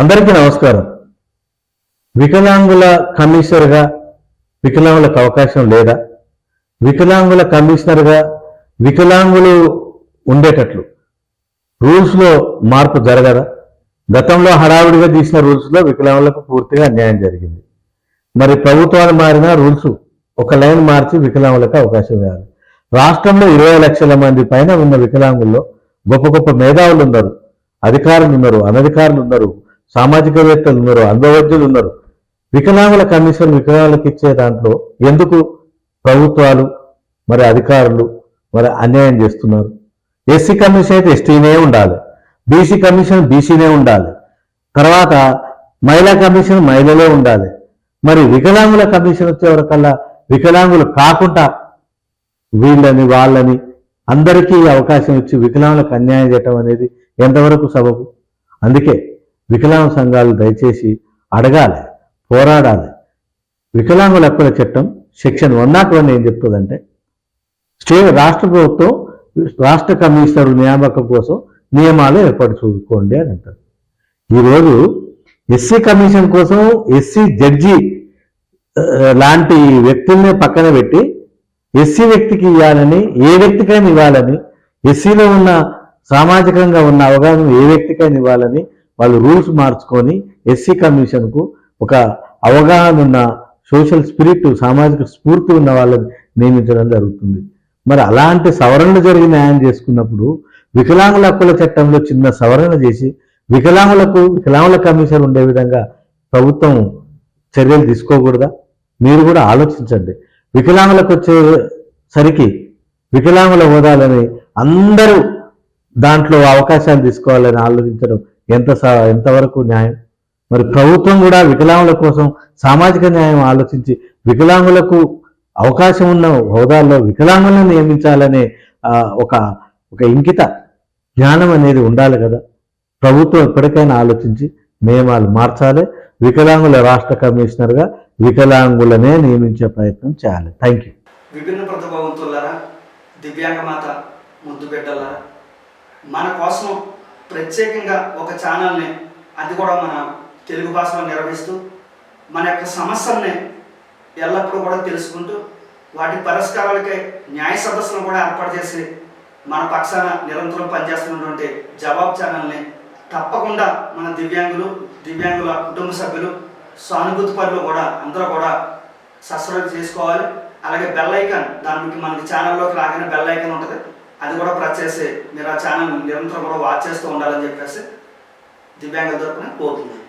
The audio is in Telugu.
అందరికీ నమస్కారం. వికలాంగుల కమిషనర్గా వికలాంగులకు అవకాశం లేదా? వికలాంగుల కమిషనర్గా వికలాంగులు ఉండేటట్లు రూల్స్లో మార్పు జరగదా? గతంలో హడావుడిగా తీసిన రూల్స్లో వికలాంగులకు పూర్తిగా అన్యాయం జరిగింది. మరి ప్రభుత్వాలు మారిన రూల్స్ ఒక లైన్ మార్చి వికలాంగులకు అవకాశం ఇవ్వాలి. రాష్ట్రంలో ఇరవై లక్షల మంది పైన ఉన్న వికలాంగుల్లో గొప్ప గొప్ప మేధావులు ఉన్నారు అధికారులు ఉన్నారు అనధికారులు ఉన్నారు సామాజికవేత్తలు ఉన్నారు అనుభవజ్ఞులు ఉన్నారు. వికలాంగుల కమిషన్ వికలాంగులకు ఇచ్చే దాంట్లో ఎందుకు ప్రభుత్వాలు మరి అధికారులు మరి అన్యాయం చేస్తున్నారు? ఎస్సీ కమిషన్ అయితే ఎస్టీనే ఉండాలి బీసీ కమిషన్ బీసీనే ఉండాలి తర్వాత మహిళా కమిషన్ మహిళలే ఉండాలి. మరి వికలాంగుల కమిషన్ వచ్చేవరకల్లా వికలాంగులు కాకుండా వీళ్ళని వాళ్ళని అందరికీ అవకాశం ఇచ్చి వికలాంగులకు అన్యాయం చేయటం అనేది ఎంతవరకు సబబు? అందుకే వికలాంగ సంఘాలు దయచేసి అడగాలి పోరాడాలి. వికలాంగుల హక్కుల చట్టం సెక్షన్ వన్ నాట్ వన్ ఏం చెప్తుందంటే స్టేట్ రాష్ట్ర ప్రభుత్వం రాష్ట్ర కమిషనర్ నియామకం కోసం నియమాలు ఏర్పాటు చూసుకోండి అని అంటారు. ఈరోజు ఎస్సీ కమిషన్ కోసం ఎస్సీ జడ్జి లాంటి వ్యక్తుల్ని పక్కన పెట్టి ఎస్సీ వ్యక్తికి ఇవ్వాలని ఏ వ్యక్తికైనా ఇవ్వాలని ఎస్సీలో ఉన్న సామాజికంగా ఉన్న అవగాహన ఏ వ్యక్తికైనా ఇవ్వాలని వాళ్ళు రూల్స్ మార్చుకొని ఎస్సీ కమిషన్కు ఒక అవగాహన ఉన్న సోషల్ స్పిరిట్ సామాజిక స్ఫూర్తి ఉన్న వాళ్ళని నియమించడం జరుగుతుంది. మరి అలాంటి సవరణలు జరిగి న్యాయం చేసుకున్నప్పుడు వికలాంగుల హక్కుల చట్టంలో చిన్న సవరణ చేసి వికలాంగులకు వికలాంగుల కమిషన్ ఉండే విధంగా ప్రభుత్వం చర్యలు తీసుకోకూడదా? మీరు కూడా ఆలోచించండి. వికలాంగులకు వచ్చేసరికి వికలాంగుల హోదాలని అందరూ దాంట్లో అవకాశాలు తీసుకోవాలని ఆలోచించడం ఎంత ఎంతవరకు న్యాయం? మరి ప్రభుత్వం కూడా వికలాంగుల కోసం సామాజిక న్యాయం ఆలోచించి వికలాంగులకు అవకాశం ఉన్న హోదాల్లో వికలాంగులను నియమించాలనే ఒక ఒక ఇంకిత జ్ఞానం అనేది ఉండాలి కదా. ప్రభుత్వం ఎప్పటికైనా ఆలోచించి నియమాలు మార్చాలి. వికలాంగుల రాష్ట్ర కమిషనర్గా వికలాంగులనే నియమించే ప్రయత్నం చేయాలి. Thank you. విభిన్న ప్రతిభావంతులారా దివ్యాంగమాత ముద్దు బిడ్డలారా మన కోసం ప్రత్యేకంగా ఒక ఛానల్ని అది కూడా మన తెలుగు భాషలో నిర్వహిస్తూ మన యొక్క సమస్యల్ని ఎల్లప్పుడూ కూడా తెలుసుకుంటూ వాటి పరిష్కారాలకే న్యాయ సదస్సును కూడా ఏర్పాటు చేసి మన పక్షాన నిరంతరం పనిచేస్తున్నటువంటి జవాబ్ ఛానల్ని తప్పకుండా మన దివ్యాంగులు దివ్యాంగుల కుటుంబ సభ్యులు సానుభూతి పనులు కూడా అందరూ కూడా సబ్స్క్రైబ్ చేసుకోవాలి. అలాగే బెల్ ఐకాన్ దానికి మనకి ఛానల్లోకి రాగానే బెల్ ఐకాన్ ఉంటుంది. అది కూడా ప్రెస్ చేసి మీరు ఆ ఛానల్ నిరంతరం కూడా వాచ్ చేస్తూ ఉండాలని చెప్పేసి దివ్యాంగ తరపున కోరుతున్నాను.